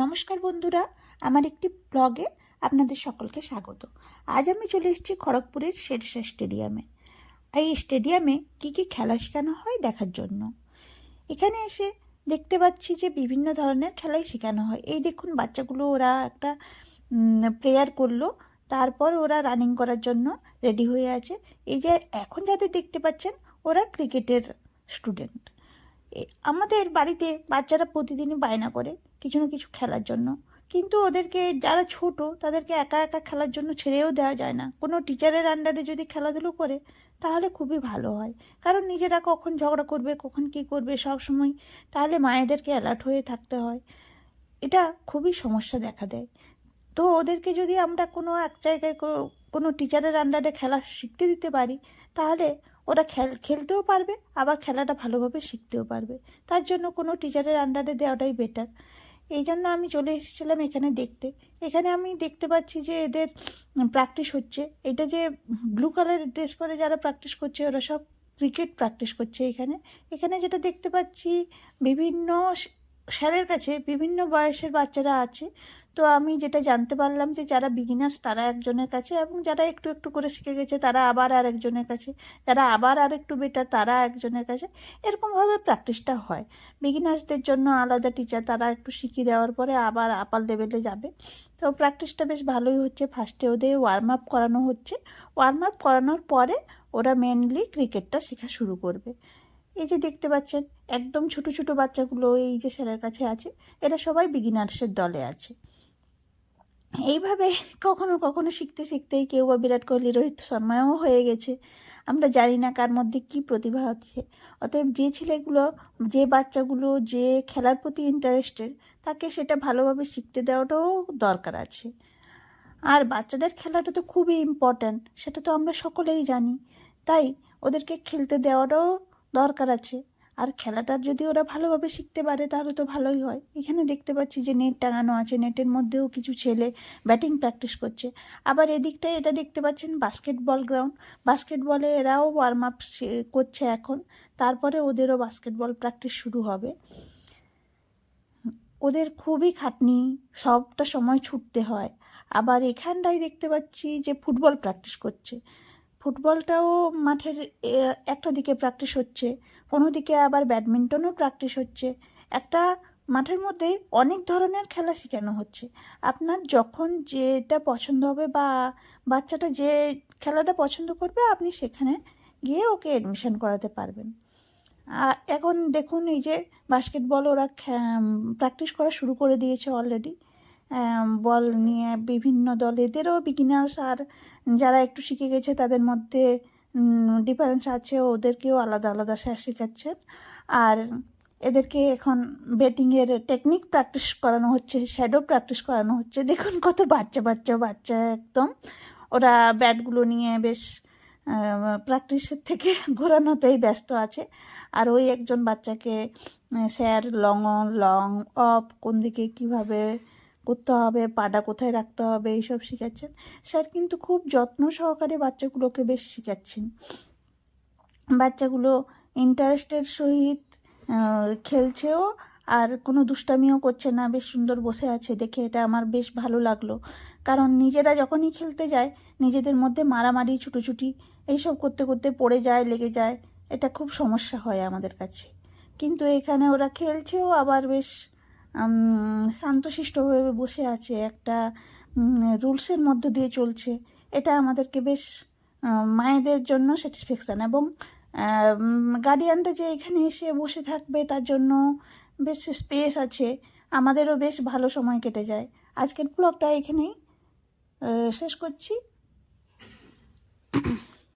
নমস্কার বন্ধুরা, আমার একটি ব্লগে আপনাদের সকলকে স্বাগত। আজ আমি চলে এসেছি খড়গপুরের শেরশাহ স্টেডিয়ামে। এই স্টেডিয়ামে কি কি খেলা শেখানো হয় দেখার জন্য। এখানে এসে দেখতে পাচ্ছি যে বিভিন্ন ধরনের খেলাই শেখানো হয়। এই দেখুন, বাচ্চাগুলো ওরা একটা প্রেয়ার করল, তারপর ওরা রানিং করার জন্য রেডি হয়ে আছে। এই যে এখন যাদের দেখতে পাচ্ছেন, ওরা ক্রিকেটের স্টুডেন্ট আমাদের বাড়িতে বাচ্চারা প্রতিদিনই বায়না করে। কিছু না কিছু খেলার জন্য। কিন্তু ওদেরকে যারা ছোট, তাদেরকে একা একা খেলার জন্য ছেড়েও দেওয়া যায় না। কোনো টিচারের আন্ডারে যদি খেলাধুলো করে, তাহলে খুবই ভালো হয়। কারণ নিজেরা কখন ঝগড়া করবে, কখন কী করবে সব সময়, তাহলে মায়েদেরকে অ্যালার্ট হয়ে থাকতে হয়। এটা খুবই সমস্যা দেখা দেয়। তো ওদেরকে যদি আমরা কোনো এক জায়গায় কোনো টিচারের আন্ডারে খেলা শিখতে দিতে পারি, তাহলে ওরা খেল, খেলতেও পারবে, আবার খেলাটা ভালোভাবে শিখতেও পারবে। তার জন্য কোনো টিচারের আন্ডারে দেওয়াটাই বেটার এই জন্য আমি চলে এসেছিলাম এখানে দেখতে। এখানে আমি দেখতে পাচ্ছি যে এদের প্র্যাকটিস হচ্ছে। এটা যে ব্লু কালারের ড্রেস পরে যারা প্র্যাকটিস করছে, ওরা সব ক্রিকেট প্র্যাকটিস করছে এখানে। এখানে যেটা দেখতে পাচ্ছি, বিভিন্ন স্যারের কাছে বিভিন্ন বয়সের বাচ্চারা আছে। তো আমি যেটা জানতে পারলাম যে যারা বিগিনার্স তারা একজনের কাছে এবং যারা একটু একটু করে শিখে গেছে তারা আবার আর একজনের কাছে, যারা আবার আর একটু বেটার তারা একজনের কাছে। এরকমভাবে প্র্যাকটিসটা হয়। বিগিনার্সদের জন্য আলাদা টিচার তারা একটু শিখিয়ে দেওয়ার পরে আবার আপার লেভেলে যাবে। তো প্র্যাকটিসটা বেশ ভালোই হচ্ছে। ফার্স্টে ওদের ওয়ার্ম আপ করানো হচ্ছে। ওয়ার্ম আপ করানোর পরে ওরা মেনলি ক্রিকেটটা শেখা শুরু করবে। এই যে দেখতে পাচ্ছেন, একদম ছোট ছোট বাচ্চাগুলো এই যে স্যারের কাছে আছে, এরা সবাই বিগিনার্সের দলে আছে। এইভাবে কখনো কখনো শিখতে শিখতেই কেউ বা বিরাট কোহলি, রোহিত শর্মাও হয়ে গেছে। আমরা জানি না কার মধ্যে কি প্রতিভা আছে। অতএব যে ছেলেগুলো, যে বাচ্চাগুলো যে খেলার প্রতি ইন্টারেস্টেড, তাকে সেটা ভালোভাবে শিখতে দেওয়াটাও দরকার আছে। আর বাচ্চাদের খেলাটা তো খুবই ইম্পর্ট্যান্ট সেটা তো আমরা সকলেই জানি। তাই ওদেরকে খেলতে দেওয়াটাও দরকার আছে। আর খেলাটা যদি ওরা ভালোভাবে শিখতে পারে, তাহলে তো ভালোই হয়। এখানে দেখতে পাচ্ছি যে নেট টাঙানো আছে, নেটের মধ্যেও কিছু ছেলে ব্যাটিং প্র্যাকটিস করছে। আবার এদিকটায় এটা দেখতে পাচ্ছেন বাস্কেটবল গ্রাউন্ড। বাস্কেটবলে এরাও ওয়ার্ম আপ করছে এখন। তারপরে ওদেরও বাস্কেটবল প্র্যাকটিস শুরু হবে। ওদের খুবই খাটনি, সবটা সময় ছুটতে হয়। আবার এখানটায় দেখতে পাচ্ছি যে ফুটবল প্র্যাকটিস করছে। ফুটবলটাও মাঠের একটা দিকে প্র্যাকটিস হচ্ছে কোনো দিকে আবার ব্যাডমিন্টনও প্র্যাকটিস হচ্ছে। একটা মাঠের মধ্যে অনেক ধরনের খেলা শেখানো হচ্ছে। আপনার যখন যেটা পছন্দ হবে বা বাচ্চাটা যে খেলাটা পছন্দ করবে, আপনি সেখানে গিয়ে ওকে অ্যাডমিশন করাতে পারবেন। আর এখন দেখুন এই যে বাস্কেটবল ওরা প্র্যাকটিস করা শুরু করে দিয়েছে অলরেডি বল নিয়ে বিভিন্ন দল, এদেরও বিগিনার্স আর যারা একটু শিখে গেছে তাদের মধ্যে ডিফারেন্স আছে, ওদেরকেও আলাদা আলাদা স্যার শেখাচ্ছেন। আর এদেরকে এখন ব্যাটিংয়ের টেকনিক প্র্যাকটিস করানো হচ্ছে শ্যাডো প্র্যাকটিস করানো হচ্ছে। দেখুন কত বাচ্চা বাচ্চা বাচ্চা একদম। ওরা ব্যাটগুলো নিয়ে বেশ প্র্যাকটিসের থেকে ঘোরানোতেই ব্যস্ত আছে। আর ওই একজন বাচ্চাকে স্যার লং লং অফ কোন দিকে কীভাবে করতে হবে, পাটা কোথায় রাখতে হবে, এইসব শেখাচ্ছেন। স্যার কিন্তু খুব যত্ন সহকারে বাচ্চাগুলোকে বেশ শেখাচ্ছেন। বাচ্চাগুলো ইন্টারেস্টের সহিত খেলছেও আর কোনো দুষ্টামিও করছে না, বেশ সুন্দর বসে আছে, দেখে এটা আমার বেশ ভালো লাগল। কারণ নিজেরা যখনই খেলতে যায়, নিজেদের মধ্যে মারামারি, ছুটোছুটি, এইসব করতে করতে পড়ে যায়, লেগে যায়, এটা খুব সমস্যা হয় আমাদের কাছে। কিন্তু এখানে ওরা খেলছেও আবার বেশ শান্তশিষ্টভাবে বসে আছে, একটা রুলসের মধ্য দিয়ে চলছে। এটা আমাদেরকে বেশ মায়েদের জন্য স্যাটিসফ্যাকশান এবং গার্ডিয়ানটা যে এখানে এসে বসে থাকবে তার জন্য বেশ স্পেস আছে। আমাদেরও বেশ ভালো সময় কেটে যায়। আজকের ব্লগটা এখানেই শেষ করছি।